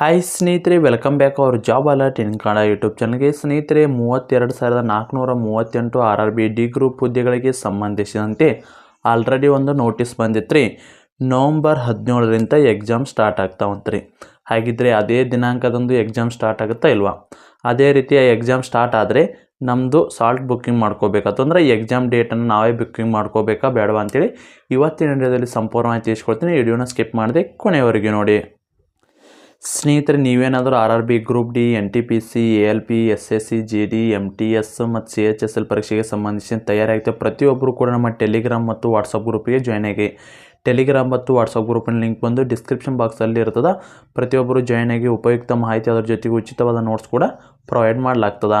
Hi ಸ್ನೇಹಿತರೆ welcome back ಅವ್ರ job alert in Kannada YouTube ಚಾನಲ್ಗೆ ಸ್ನೇಹಿತರೆ, ಮೂವತ್ತೆರಡು ಸಾವಿರದ ನಾಲ್ಕುನೂರ ಮೂವತ್ತೆಂಟು R R B D group ಹುದ್ದೆಗಳಿಗೆ ಸಂಬಂಧಿಸಿದಂತೆ ಆಲ್ರೆಡಿ ಒಂದು ನೋಟಿಸ್ ಬಂದಿತ್ತು ರೀ ನವಂಬರ್ ಹದಿನೇಳರಿಂದ ಎಕ್ಸಾಮ್ ಸ್ಟಾರ್ಟ್ ಆಗ್ತಾವಂತ್ರಿ ಹಾಗಿದ್ರೆ ಅದೇ ದಿನಾಂಕದಂದು ಎಕ್ಸಾಮ್ ಸ್ಟಾರ್ಟ್ ಆಗುತ್ತಾ ಇಲ್ವಾ? ಅದೇ ರೀತಿಯ ಎಕ್ಸಾಮ್ ಸ್ಟಾರ್ಟ್ ಆದರೆ ನಮ್ಮದು ಸಾಲ್ಟ್ ಬುಕ್ಕಿಂಗ್ ಮಾಡ್ಕೋಬೇಕಾಗ್ತದೆ ಅಂದರೆ ಎಕ್ಸಾಮ್ ಡೇಟನ್ನು ನಾವೇ ಬುಕ್ಕಿಂಗ್ ಮಾಡ್ಕೋಬೇಕಾ? ಬೇಡವಾ ಅಂತೇಳಿ ಇವತ್ತಿನ ವಿಡಿಯೋದಲ್ಲಿ ಸಂಪೂರ್ಣವಾಗಿ ತಿಳಿಸ್ಕೊಡ್ತೀನಿ. ವಿಡಿಯೋನ ಸ್ಕಿಪ್ ಮಾಡಿದೆ ಕೊನೆಯವರೆಗೆ ನೋಡಿ. ಸ್ನೇಹಿತರೆ, ನೀವೇನಾದರೂ R R B group D N T P C A L P S S C G D M T S ಮತ್ತು ಸಿ ಎಚ್ ಎಸ್ ಎಲ್ ಪರೀಕ್ಷೆಗೆ ಸಂಬಂಧಿಸಿದ ತಯಾರಾಗ್ತದೆ ಪ್ರತಿಯೊಬ್ಬರು ಕೂಡ ನಮ್ಮ ಟೆಲಿಗ್ರಾಮ್ ಮತ್ತು ವಾಟ್ಸಪ್ ಗ್ರೂಪಿಗೆ ಜಾಯ್ನ್ ಆಗಿ. ಟೆಲಿಗ್ರಾಮ್ ಮತ್ತು ವಾಟ್ಸಪ್ ಗ್ರೂಪಿನ ಲಿಂಕ್ ಬಂದು ಡಿಸ್ಕ್ರಿಪ್ಷನ್ ಬಾಕ್ಸಲ್ಲಿ ಇರ್ತದೆ. ಪ್ರತಿಯೊಬ್ಬರು ಜಾಯ್ನ್ ಆಗಿ ಉಪಯುಕ್ತ ಮಾಹಿತಿ ಅದರ ಜೊತೆಗೆ ಉಚಿತವಾದ ನೋಟ್ಸ್ ಕೂಡ ಪ್ರೊವೈಡ್ ಮಾಡಲಾಗ್ತದೆ.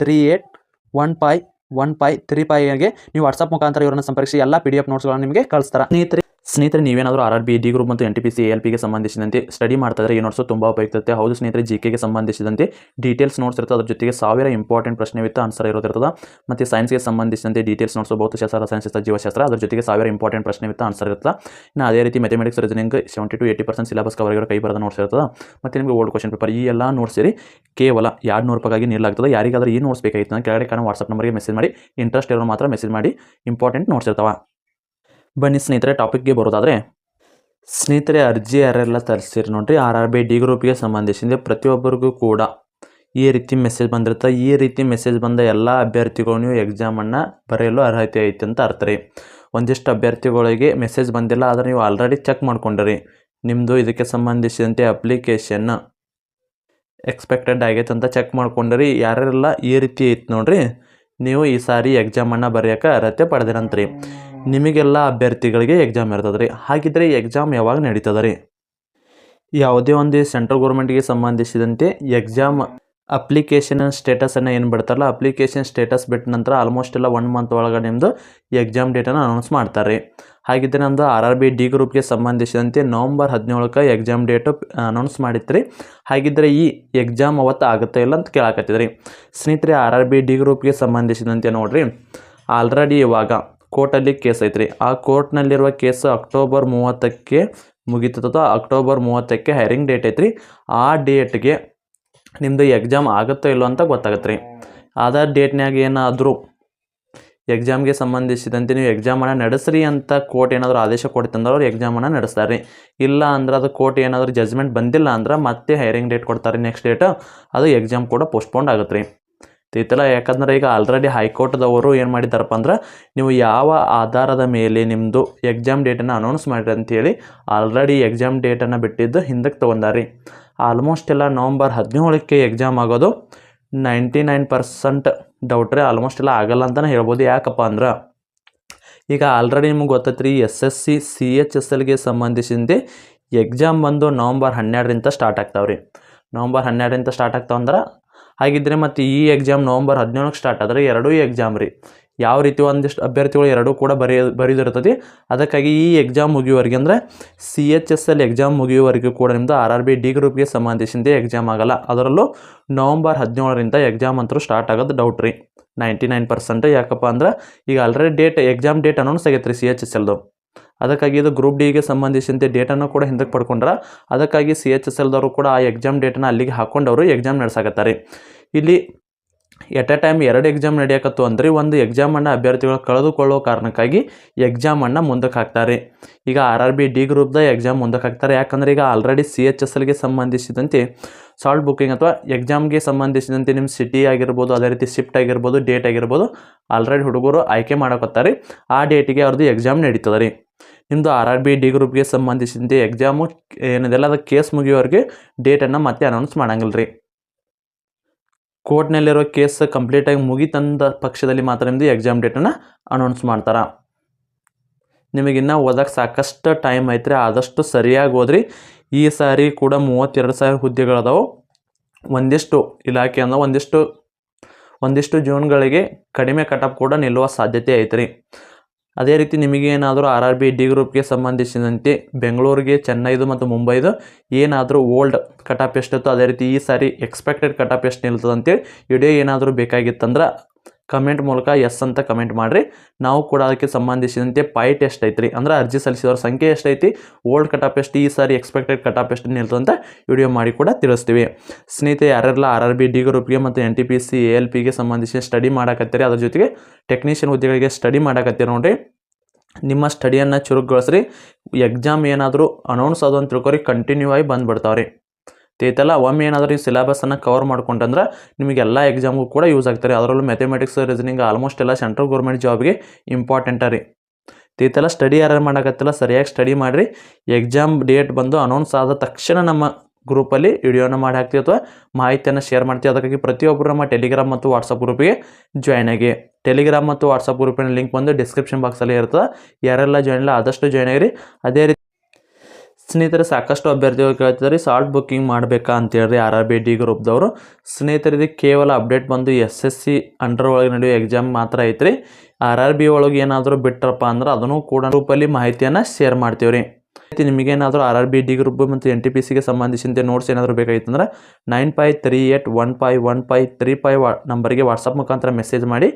three eight one five one five three ಪೈಗೆ ನೀವು ವಾಟ್ಸಪ್ ಮುಖಾಂತರ ಇವರನ್ನು ಸಂಪರ್ಕಿಸಿ, ಎಲ್ಲ ಪಿ ಡಿ ಎಫ್ ನೋಟ್ಸ್ಗಳನ್ನು ನಿಮಗೆ ಕಳಿಸ್ತಾರೆ. ಸ್ನೇಹಿತರೆ ಸ್ನೇಹಿತರೆ, ನೀವೇನಾದರೂ R R B D group ಮತ್ತು N T P C L ಪಿಗೆ ಸಂಬಂಧಿಸಿದಂತೆ ಸ್ಟಡಿ ಮಾಡ್ತಾ ಇದ್ರೆ ಈ ನೋಟ್ಸು ತುಂಬ ಉಪಯುಕ್ತತೆ. ಹೌದು ಸ್ನೇಹಿತರೆ ಜಿ ಕೆಗೆ ಸಂಬಂಧಿಸಿದಂತೆ ಡೀಟೇಲ್ಸ್ ನೋಟ್ಸ್ ಇರ್ತದೆ. ಅದ್ರ ಜೊತೆಗೆ ಸಾವಿರ ಇಂಪಾರ್ಟೆಂಟ್ ಪ್ರಶ್ನೆ ವಿತ್ ಆನ್ಸರ್ ಇರೋದಿರ್ತದೆ. ಮತ್ತು ಸೈನ್ಸ್ಗೆ ಸಂಬಂಧಿಸಿದಂತೆ ಡೀಟೇಲ್ಸ್ ನೋಟ್ಸು ಭೌತಶಾಸ್ತ್ರ ರಸಾಯನಶಾಸ್ತ್ರ ಜೀವಶಾಸ್ತ್ರ, ಅದ್ರ ಜೊತೆಗೆ ಸಾವಿರ ಇಂಪಾರ್ಟೆಂಟ್ ಪ್ರಶ್ನೆ ವಿತ್ ಆನ್ಸರ್ ಇರ್ತದೆ ಇನ್ನು ಅದೇ ರೀತಿ mathematics reasoning seventy to eighty percent syllabus cover ಆಗಿರೋ ಕೈ ಬರದ ನೋಟ್ಸ್ ಇರ್ತದೆ. ಮತ್ತು ನಿಮಗೆ ಓಲ್ಡ್ ಕ್ವಶನ್ ಪೇಪರ್ ಈ ಎಲ್ಲ ನೋಟ್ಸ್ ಸೇರಿ ಕೇವಲ ಎರಡು ನೂರು ರೂಪಾಯಿಗೆ ನೀಡಲಾಗ್ತದೆ. ಯಾರಿಗಾದ್ರೂ ಈ ನೋಟ್ಸ್ ಬೇಕಾಗಿತ್ತು ಕೆಳಗಡೆ ಕಾರಣ ವಾಟ್ಸಪ್ ನಂಬರ್ಗೆ ಮೆಸೇಜ್ ಮಾಡಿ. ಇಂಟ್ರೆಸ್ಟ್ ಇರೋರು ಮಾತ್ರ ಮೆಸೇಜ್ ಮಾಡಿ. ಇಂಪಾರ್ಟೆಂಟ್ ನೋಟ್ಸ್ ಇರ್ತಾವೆ. ಬನ್ನಿ ಸ್ನೇಹಿತರೆ ಟಾಪಿಕ್ಗೆ ಬರೋದಾದರೆ, ಸ್ನೇಹಿತರೆ, ಅರ್ಜಿ ಯಾರೆಲ್ಲ ತರಿಸಿರಿ ನೋಡ್ರಿ ಆರ್ ಆರ್ ಬಿ ಡಿ ಗ್ರೂಪ್ಗೆ ಸಂಬಂಧಿಸಿದ ಪ್ರತಿಯೊಬ್ಬರಿಗೂ ಕೂಡ ಈ ರೀತಿ ಮೆಸೇಜ್ ಬಂದಿರುತ್ತೆ. ಈ ರೀತಿ ಮೆಸೇಜ್ ಬಂದ ಎಲ್ಲ ಅಭ್ಯರ್ಥಿಗಳು ನೀವು ಎಕ್ಸಾಮನ್ನು ಬರೆಯಲು ಅರ್ಹತೆ ಐತೆ ಅಂತ ಅರ್ಥ ರೀ. ಒಂದಿಷ್ಟು ಅಭ್ಯರ್ಥಿಗಳಿಗೆ ಮೆಸೇಜ್ ಬಂದಿಲ್ಲ, ಆದರೆ ನೀವು ಆಲ್ರೆಡಿ ಚೆಕ್ ಮಾಡ್ಕೊಂಡಿರಿ. ನಿಮ್ಮದು ಇದಕ್ಕೆ ಸಂಬಂಧಿಸಿದಂತೆ ಅಪ್ಲಿಕೇಶನ್ ಎಕ್ಸ್ಪೆಕ್ಟೆಡ್ ಆಗೈತೆ ಅಂತ ಚೆಕ್ ಮಾಡ್ಕೊಂಡ್ರಿ. ಯಾರೆಲ್ಲ ಈ ರೀತಿ ಐತೆ ನೋಡ್ರಿ, ನೀವು ಈ ಸಾರಿ ಎಕ್ಸಾಮನ್ನು ಬರೆಯೋಕೆ ಅರ್ಹತೆ ಪಡೆದಿರಂತ್ರಿ. ನಿಮಗೆಲ್ಲ ಅಭ್ಯರ್ಥಿಗಳಿಗೆ ಎಕ್ಸಾಮ್ ಇರ್ತದೆ ರೀ ಹಾಗಿದ್ರೆ ಈ ಎಕ್ಸಾಮ್ ಯಾವಾಗ ನಡೀತದೆ ರೀ ಯಾವುದೇ ಒಂದು ಸೆಂಟ್ರಲ್ ಗೌರ್ಮೆಂಟ್ಗೆ ಸಂಬಂಧಿಸಿದಂತೆ ಎಕ್ಸಾಮ್ ಅಪ್ಲಿಕೇಶನ್ ಸ್ಟೇಟಸನ್ನು ಏನು ಬಿಡ್ತಾರಲ್ಲ ಅಪ್ಲಿಕೇಶನ್ ಸ್ಟೇಟಸ್ ಬಿಟ್ಟ ನಂತರ ಆಲ್ಮೋಸ್ಟ್ ಎಲ್ಲ ಒನ್ ಮಂತ್ ಒಳಗೆ ನಿಮ್ಮದು ಎಕ್ಸಾಮ್ ಡೇಟನ್ನು ಅನೌನ್ಸ್ ಮಾಡ್ತಾರೆ ಹಾಗಿದ್ರೆ ನಮ್ಮದು ಆರ್ ಆರ್ ಬಿ ಡಿ ಗ್ರೂಪ್ಗೆ ಸಂಬಂಧಿಸಿದಂತೆ ನವಂಬರ್ ಹದಿನೇಳಕ್ಕೆ ಎಕ್ಸಾಮ್ ಡೇಟು ಅನೌನ್ಸ್ ಮಾಡಿತ್ತು ರೀ ಹಾಗಿದ್ರೆ ಈ ಎಕ್ಸಾಮ್ ಅವತ್ತು ಆಗುತ್ತಾ ಇಲ್ಲ ಅಂತ ಕೇಳಾಕತ್ತಿದ್ರಿ. ಸ್ನೇಹಿತರೆ ಆರ್ ಆರ್ ಬಿ ಡಿ ಗ್ರೂಪ್ಗೆ ಸಂಬಂಧಿಸಿದಂತೆ ನೋಡಿರಿ. ಆಲ್ರೆಡಿ ಇವಾಗ ಕೋರ್ಟಲ್ಲಿ ಕೇಸ್ ಐತ್ರಿ. ಆ ಕೋರ್ಟ್ನಲ್ಲಿರುವ ಕೇಸ್ ಅಕ್ಟೋಬರ್ ಮೂವತ್ತಕ್ಕೆ ಮುಗಿತದ ಅಕ್ಟೋಬರ್ ಮೂವತ್ತಕ್ಕೆ ಹೈರಿಂಗ್ ಡೇಟ್ ಐತ್ರಿ. ಆ ಡೇಟ್ಗೆ ನಿಮ್ಮದು ಎಕ್ಸಾಮ್ ಆಗುತ್ತೋ ಇಲ್ಲೋ ಅಂತ ಗೊತ್ತಾಗತ್ತೆ ರೀ ಅದ ಡೇಟ್ನಾಗ ಏನಾದರೂ ಎಕ್ಸಾಮ್ಗೆ ಸಂಬಂಧಿಸಿದಂತೆ ನೀವು ಎಕ್ಸಾಮನ್ನು ನಡೆಸ್ರಿ ಅಂತ ಕೋರ್ಟ್ ಏನಾದರೂ ಆದೇಶ ಕೊಡ್ತಂದ್ರೆ ಅವ್ರು ಎಕ್ಸಾಮನ್ನು ನಡೆಸ್ತಾರೆ ರೀ ಇಲ್ಲ ಅಂದ್ರೆ ಅದು ಕೋರ್ಟ್ ಏನಾದರೂ ಜಜ್ಮೆಂಟ್ ಬಂದಿಲ್ಲ ಅಂದ್ರೆ ಮತ್ತೆ ಹೈರಿಂಗ್ ಡೇಟ್ ಕೊಡ್ತಾರೆ ನೆಕ್ಸ್ಟ್ ಡೇಟ್ ಅದು ಎಕ್ಸಾಮ್ ಕೂಡ ಪೋಸ್ಟ್ಪೋಂಡ್ ಆಗುತ್ತೆ ರೀ ತಿತ್ತಲ್ಲ ಯಾಕಂದ್ರೆ ಈಗ ಆಲ್ರೆಡಿ ಹೈಕೋರ್ಟ್ದವರು ಏನು ಮಾಡಿದ್ದಾರಪ್ಪ ಅಂದ್ರೆ, ನೀವು ಯಾವ ಆಧಾರದ ಮೇಲೆ ನಿಮ್ಮದು ಎಕ್ಸಾಮ್ ಡೇಟನ್ನು ಅನೌನ್ಸ್ ಮಾಡಿರಿ ಅಂಥೇಳಿ ಆಲ್ರೆಡಿ ಎಕ್ಸಾಮ್ ಡೇಟನ್ನು ಬಿಟ್ಟಿದ್ದು ಹಿಂದಕ್ಕೆ ತೊಗೊಂಡಾರಿ. ಆಲ್ಮೋಸ್ಟ್ ಎಲ್ಲ ನವಂಬರ್ ಹದಿನೇಳಕ್ಕೆ ಎಕ್ಸಾಮ್ ಆಗೋದು. ನೈಂಟಿ ನೈನ್ ಪರ್ಸೆಂಟ್ ಡೌಟ್ ರೀ ಆಲ್ಮೋಸ್ಟ್ ಎಲ್ಲ ಆಗಲ್ಲ ಅಂತಲೇ ಹೇಳ್ಬೋದು. ಯಾಕಪ್ಪ ಅಂದ್ರೆ, ಈಗ ಆಲ್ರೆಡಿ ನಿಮ್ಗೆ ಗೊತ್ತೈತ್ರಿ S S C C H S ಎಲ್ಗೆ ಸಂಬಂಧಿಸಿದಂತೆ ಎಕ್ಸಾಮ್ ಬಂದು ನವಂಬರ್ ಹನ್ನೆರಡರಿಂದ ಸ್ಟಾರ್ಟ್ ಆಗ್ತಾವ್ರಿ. ನವಂಬರ್ ಹನ್ನೆರಡರಿಂದ ಸ್ಟಾರ್ಟ್ ಆಗ್ತಾವ ಹಾಗಿದ್ರೆ ಮತ್ತು ಈ ಎಕ್ಸಾಮ್ ನವಂಬರ್ ಹದಿನೇಳಕ್ಕೆ ಸ್ಟಾರ್ಟ್ ಆದರೆ ಎರಡೂ ಎಕ್ಸಾಮ್ ರೀ. ಯಾವ ರೀತಿ ಒಂದಿಷ್ಟು ಅಭ್ಯರ್ಥಿಗಳು ಎರಡೂ ಕೂಡ ಬರೆಯ, ಬರೆದಿರ್ತದೆ. ಅದಕ್ಕಾಗಿ ಈ ಎಕ್ಸಾಮ್ ಮುಗಿಯುವವರೆಗೆ ಅಂದರೆ C H S L exam ಮುಗಿಯುವವರೆಗೂ ಕೂಡ ನಿಮ್ಮದು ಆರ್ ಆರ್ ಬಿ ಡಿ ಗ್ರೂಪ್ಗೆ ಸಂಬಂಧಿಸಿದಂತೆ ಎಕ್ಸಾಮ್ ಆಗಲ್ಲ. ಅದರಲ್ಲೂ ನವಂಬರ್ ಹದಿನೇಳರಿಂದ ಎಕ್ಸಾಮ್ ಅಂತೂ ಸ್ಟಾರ್ಟ್ ಆಗೋದು ಡೌಟ್ ರೀ. ನೈಂಟಿ ನೈನ್ ಪರ್ಸೆಂಟ್ ಯಾಕಪ್ಪ ಅಂದ್ರೆ ಈಗ already date exam date announce ಆಗೈತೆ ರೀ ಸಿ ಎಚ್ ಎಸ್ ಎಲ್ದು ಅದಕ್ಕಾಗಿ ಇದು ಗ್ರೂಪ್ ಡಿಗೆ ಸಂಬಂಧಿಸಿದಂತೆ ಡೇಟನ್ನು ಕೂಡ ಹಿಂದಕ್ಕೆ ಪಡ್ಕೊಂಡ್ರೆ, ಅದಕ್ಕಾಗಿ ಸಿ ಎಚ್ ಎಸ್ ಎಲ್ದವರು ಕೂಡ ಆ ಎಕ್ಸಾಮ್ ಡೇಟನ್ನು ಅಲ್ಲಿಗೆ ಹಾಕೊಂಡವರು ಎಕ್ಸಾಮ್ ನಡೆಸಾಕತ್ತಾರೆ. ಇಲ್ಲಿ ಎಟ್ ಎ ಟೈಮ್ ಎರಡು ಎಕ್ಸಾಮ್ ನಡೆಯಕತ್ತು ಅಂದ್ರೆ ಒಂದು ಎಕ್ಸಾಮನ್ನು ಅಭ್ಯರ್ಥಿಗಳು ಕಳೆದುಕೊಳ್ಳೋ ಕಾರಣಕ್ಕಾಗಿ ಎಕ್ಸಾಮನ್ನು ಮುಂದಕ್ಕೆ ಹಾಕ್ತಾರೆ. ಈಗ ಆರ್ ಆರ್ ಬಿ ಡಿ ಗ್ರೂಪ್ದ ಎಕ್ಸಾಮ್ ಮುಂದಕ್ಕೆ ಹಾಕ್ತಾರೆ. ಯಾಕಂದ್ರೆ ಈಗ ಆಲ್ರೆಡಿ ಸಿ ಎಚ್ ಎಸ್ ಎಲ್ಗೆ ಸಂಬಂಧಿಸಿದಂತೆ ಸಾಲ್ಟ್ ಬುಕ್ಕಿಂಗ್ ಅಥವಾ ಎಕ್ಸಾಮ್ಗೆ ಸಂಬಂಧಿಸಿದಂತೆ ನಿಮ್ಮ ಸಿಟಿ ಆಗಿರ್ಬೋದು, ಅದೇ ರೀತಿ ಶಿಫ್ಟ್ ಆಗಿರ್ಬೋದು ಡೇಟ್ ಆಗಿರ್ಬೋದು ಆಲ್ರೆಡಿ ಹುಡುಗರು ಆಯ್ಕೆ ಮಾಡಕತ್ತಾರೆ. ಆ ಡೇಟಿಗೆ ಅವ್ರದ್ದು ಎಕ್ಸಾಮ್ ನಡೀತದೆ ರೀ. ನಿಮ್ಮದು ಆರ್ ಆರ್ ಬಿ ಡಿ ಗ್ರೂಪ್ಗೆ ಸಂಬಂಧಿಸಿದಂತೆ ಎಕ್ಸಾಮು ಏನಿದೆಲ್ಲ ಅದು ಕೇಸ್ ಮುಗಿಯೋರಿಗೆ ಡೇಟನ್ನು ಮತ್ತೆ ಅನೌನ್ಸ್ ಮಾಡಂಗಿಲ್ಲ ರೀ ಕೋರ್ಟ್ನಲ್ಲಿರೋ ಕೇಸ್ ಕಂಪ್ಲೀಟಾಗಿ ಮುಗಿತಂದ ಪಕ್ಷದಲ್ಲಿ ಮಾತ್ರ ನಿಮ್ಮದು ಎಕ್ಸಾಮ್ ಡೇಟನ್ನು ಅನೌನ್ಸ್ ಮಾಡ್ತಾರೆ. ನಿಮಗಿನ್ನ ಓದಕ್ಕೆ ಸಾಕಷ್ಟು ಟೈಮ್ ಐತ್ರಿ, ಆದಷ್ಟು ಸರಿಯಾಗಿ ಓದ್ರಿ. ಈ ಸಾರಿ ಕೂಡ ಮೂವತ್ತೆರಡು ಸಾವಿರ ಹುದ್ದೆಗಳದಾವು ಒಂದಿಷ್ಟು ಇಲಾಖೆ ಒಂದಿಷ್ಟು ಒಂದಿಷ್ಟು ಜೂನ್ಗಳಿಗೆ ಕಡಿಮೆ ಕಟಪ್ ಕೂಡ ನಿಲ್ಲುವ ಸಾಧ್ಯತೆ ಐತ್ರಿ. ಅದೇ ರೀತಿ ನಿಮಗೆ ಏನಾದರೂ ಆರ್ ಆರ್ ಬಿ ಡಿ ಗ್ರೂಪ್ಗೆ ಸಂಬಂಧಿಸಿದಂತೆ ಬೆಂಗಳೂರಿಗೆ, ಚೆನ್ನೈದು ಮತ್ತು ಮುಂಬೈದು ಏನಾದರೂ ಓಲ್ಡ್ ಕಟಾಪ್ ಎಷ್ಟಿತ್ತು ಅದೇ ರೀತಿ ಈ ಸಾರಿ ಎಕ್ಸ್ಪೆಕ್ಟೆಡ್ ಕಟಾಪ್ ಎಷ್ಟು ನಿಲ್ತದಂತೇಳಿ ವಿಡಿಯೋ ಏನಾದರೂ ಬೇಕಾಗಿತ್ತಂದ್ರೆ ಕಮೆಂಟ್ ಮೂಲಕ ಎಸ್ ಅಂತ ಕಮೆಂಟ್ ಮಾಡಿರಿ. ನಾವು ಕೂಡ ಅದಕ್ಕೆ ಸಂಬಂಧಿಸಿದಂತೆ ಪಾಯಿಂಟ್ ಎಷ್ಟು ಐತ್ರಿ ಅಂದ್ರೆ ಅರ್ಜಿ ಸಲ್ಲಿಸಿದವ್ರ ಸಂಖ್ಯೆ ಎಷ್ಟೈತಿ? ಓಲ್ಡ್ ಕಟಾಪ್ ಎಷ್ಟು, ಈ ಸಾರಿ ಎಕ್ಸ್ಪೆಕ್ಟೆಡ್ ಕಟಾಪ್ ಎಷ್ಟು ನಿಲ್ತಂತ ವಿಡಿಯೋ ಮಾಡಿ ಕೂಡ ತಿಳಿಸ್ತೀವಿ. ಸ್ನೇಹಿತರೆ ಯಾರೆಲ್ಲ ಆರ್ ಆರ್ ಬಿ ಡಿ ಗ್ರೂಪ್ಗೆ ಮತ್ತು N T P C A L ಪಿಗೆ ಸಂಬಂಧಿಸಿ ಸ್ಟಡಿ ಮಾಡಕತ್ತೀರಿ, ಅದ್ರ ಜೊತೆಗೆ ಟೆಕ್ನಿಷಿಯನ್ ಹುದ್ದೆಗಳಿಗೆ ಸ್ಟಡಿ ಮಾಡಕತ್ತೀರಿ ನೋಡಿರಿ. ನಿಮ್ಮ ಸ್ಟಡಿಯನ್ನು ಚುರುಕುಗೊಳಿಸ್ರಿ. ಎಕ್ಸಾಮ್ ಏನಾದರೂ ಅನೌನ್ಸ್ ಅದು ಅಂತ ತಿಳ್ಕೊರಿ ಕಂಟಿನ್ಯೂ ಆಗಿ ಬಂದ್ಬಿಡ್ತಾವ್ರಿ. ತೈತಲ್ಲ ಒಮ್ಮೆ ಏನಾದರೂ ಈ ಸಿಲೆಬಸನ್ನು ಕವರ್ ಮಾಡ್ಕೊಂಡ್ರೆ ನಿಮಗೆಲ್ಲ ಎಕ್ಸಾಮ್ಗೂ ಕೂಡ ಯೂಸ್ ಆಗ್ತಾರೆ. ಅದರಲ್ಲೂ ಮ್ಯಾಥಮೆಟಿಕ್ಸ್ ರೀಸನಿಂಗ್ ಆಲ್ಮೋಸ್ಟ್ ಎಲ್ಲ ಸೆಂಟ್ರಲ್ ಗೌರ್ಮೆಂಟ್ ಜಾಬ್ಗೆ ಇಂಪಾರ್ಟೆಂಟ ರೀ. ತೈತೆಲ್ಲ ಸ್ಟಡಿ ಯಾರು ಮಾಡೋಕತ್ತಿಲ್ಲ, ಸರಿಯಾಗಿ ಸ್ಟಡಿ ಮಾಡಿರಿ. ಎಕ್ಸಾಮ್ ಡೇಟ್ ಬಂದು ಅನೌನ್ಸ್ ಆದ ತಕ್ಷಣ ನಮ್ಮ ಗ್ರೂಪಲ್ಲಿ ವಿಡಿಯೋನ ಮಾಡಿ ಹಾಕ್ತೀವಿ ಅಥವಾ ಮಾಹಿತಿಯನ್ನು ಶೇರ್ ಮಾಡ್ತೀವಿ. ಅದಕ್ಕಾಗಿ ಪ್ರತಿಯೊಬ್ಬರು ನಮ್ಮ ಟೆಲಿಗ್ರಾಮ್ ಮತ್ತು ವಾಟ್ಸಪ್ ಗ್ರೂಪಿಗೆ ಜಾಯ್ನ್ ಆಗಿ. ಟೆಲಿಗ್ರಾಮ್ ಮತ್ತು ವಾಟ್ಸಪ್ ಗ್ರೂಪಿನ ಲಿಂಕ್ ಬಂದು ಡಿಸ್ಕ್ರಿಪ್ಷನ್ ಬಾಕ್ಸಲ್ಲಿ ಇರ್ತದೆ. ಯಾರೆಲ್ಲ ಜಾಯ್ನ್ ಇಲ್ಲ, ಆದಷ್ಟು ಜಾಯ್ನ್ ಆಗಿರಿ. ಅದೇ ರೀತಿ ಸ್ನೇಹಿತರೆ, ಸಾಕಷ್ಟು ಅಭ್ಯರ್ಥಿಗಳು ಕೇಳ್ತಿದ್ದಾರೆ. ಸಾಲ್ಟ್ ಬುಕ್ಕಿಂಗ್ ಮಾಡಬೇಕಾ ಅಂತೇಳಿ ಆರ್ ಆರ್ ಬಿ ಡಿ ಗ್ರೂಪ್ದವರು. ಸ್ನೇಹಿತರಿಗೆ ಕೇವಲ ಅಪ್ಡೇಟ್ ಬಂದು ಎಸ್ ಎಸ್ ಸಿ ಅಂಡರ್ ಒಳಗೆ ನಡೆಯೋ ಎಕ್ಸಾಮ್ ಮಾತ್ರ ಐತ್ರಿ. ಆರ್ ಆರ್ ಬಿ ಒಳಗೆ ಏನಾದರೂ ಬಿಟ್ರಪ್ಪ ಅಂದ್ರೆ ಅದನ್ನು ಕೂಡ ಗ್ರೂಪಲ್ಲಿ ಮಾಹಿತಿಯನ್ನು ಶೇರ್ ಮಾಡ್ತೀವಿ ರೀ ನಿಮಗೇನಾದರೂ R R B D group ಮತ್ತು ಎನ್ ಟಿ ಪಿ ಸಿಗೆ ಸಂಬಂಧಿಸಿದಂತೆ ನೋಟ್ಸ್ ಏನಾದರೂ ಬೇಕಾಗಿತ್ತಂದ್ರೆ nine five three eight one five one five three five ವಾ ನಂಬರಿಗೆ ವಾಟ್ಸಪ್ ಮುಖಾಂತರ ಮೆಸೇಜ್ ಮಾಡಿ.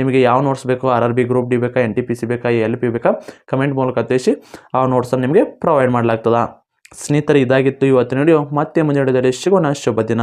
ನಿಮಗೆ ಯಾವ ನೋಟ್ಸ್ ಬೇಕು R R B group D ಬೇಕಾ ಎನ್ ಟಿ ಪಿ ಸಿ ಬೇಕಾ ಎಲ್ ಪಿ ಬೇಕಾ ಕಮೆಂಟ್ ಮೂಲಕ ತಿಳಿಸಿ ಆ ನೋಟ್ಸನ್ನು ನಿಮಗೆ ಪ್ರೊವೈಡ್ ಮಾಡಲಾಗ್ತದೆ. ಸ್ನೇಹಿತರೆ, ಇದಾಗಿತ್ತು ಇವತ್ತಿನ ವಿಡಿಯೋ ಮತ್ತೆ ಮುಂದೆ ಸಿಗೋಣ. ಶುಭ ದಿನ.